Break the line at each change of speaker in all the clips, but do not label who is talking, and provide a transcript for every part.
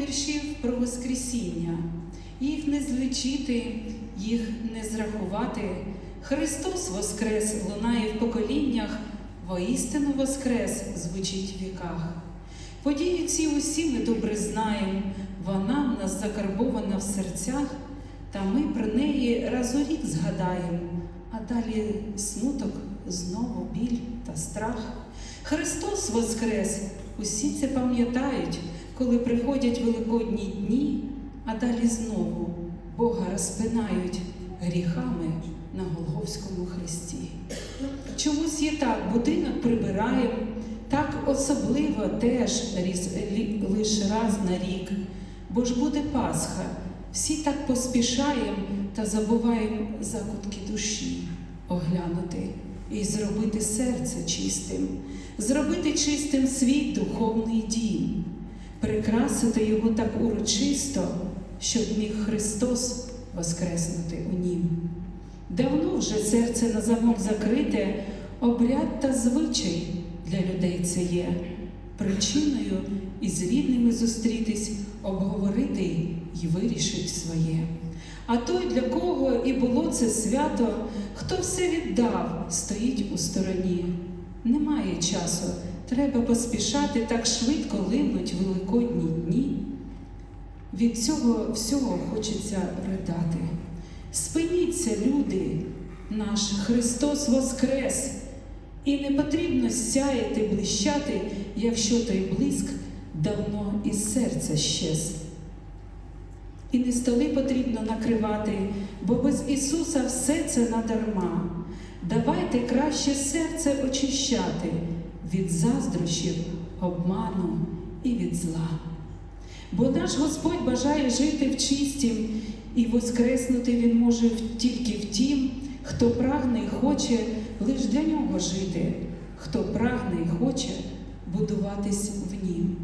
віршів про Воскресіння. Їх не злічити, їх не зрахувати. Христос Воскрес лунає в поколіннях, воістину Воскрес звучить в віках. Події ці усі ми добре знаємо, вона в нас закарбована в серцях, та ми про неї раз у рік згадаємо, а далі смуток, знову біль та страх. Христос Воскрес! Усі це пам'ятають, коли приходять великодні дні, а далі знову Бога розпинають гріхами на Голговському хресті. Чомусь є так, будинок прибираємо, так особливо теж різ- лі- лиш раз на рік, бо ж буде Пасха, всі так поспішаємо та забуваємо закутки душі оглянути і зробити серце чистим, зробити чистим свій духовний дім, прикрасити його так урочисто, щоб міг Христос воскреснути у нім. Давно вже серце на замок закрите, обряд та звичай для людей це є. Причиною із рідними зустрітись, обговорити й вирішить своє. А той, для кого і було це свято, хто все віддав, стоїть у стороні. Немає часу, треба поспішати, так швидко линуть великодні дні. Від цього всього хочеться ридати. Спиніться, люди, наш Христос Воскрес, і не потрібно сяяти, блищати, якщо той блиск давно із серця щез. І не столи потрібно накривати, бо без Ісуса все це надарма. Давайте краще серце очищати від заздрощів, обману і від зла. Бо наш Господь бажає жити в чистім, і воскреснути Він може тільки в тім, хто прагне і хоче лиш для нього жити, хто прагне і хоче будуватись в нім.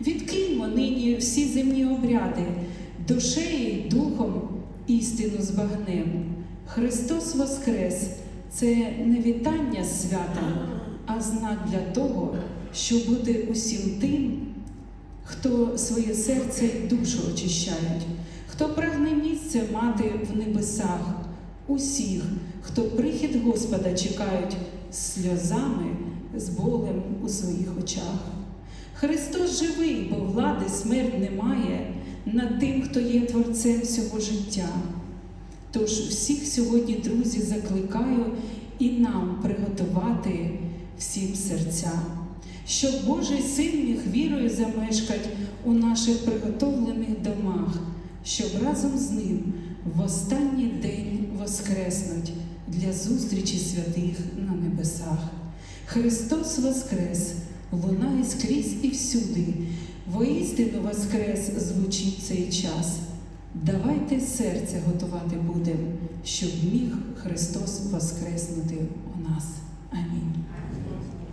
Відкиньмо нині всі земні обряди, душею духом істину збагнем. Христос Воскрес це не вітання з святом, а знак для того, щоб бути усім тим, хто своє серце й душу очищають, хто прагне місце мати в небесах, усіх, хто прихід Господа чекають сльозами, з болем у своїх очах. Христос живий, бо влади смерть немає над тим, хто є творцем всього життя. Тож всіх сьогодні, друзі, закликаю і нам приготувати всім серця, щоб Божий син міг вірою замешкать у наших приготовлених домах, щоб разом з ним в останній день воскреснуть для зустрічі святих на небесах. Христос Воскрес! лунає скрізь і всюди, воістину Воскрес звучить цей час. Давайте серце готувати будем, щоб міг Христос воскреснути у нас. Амінь.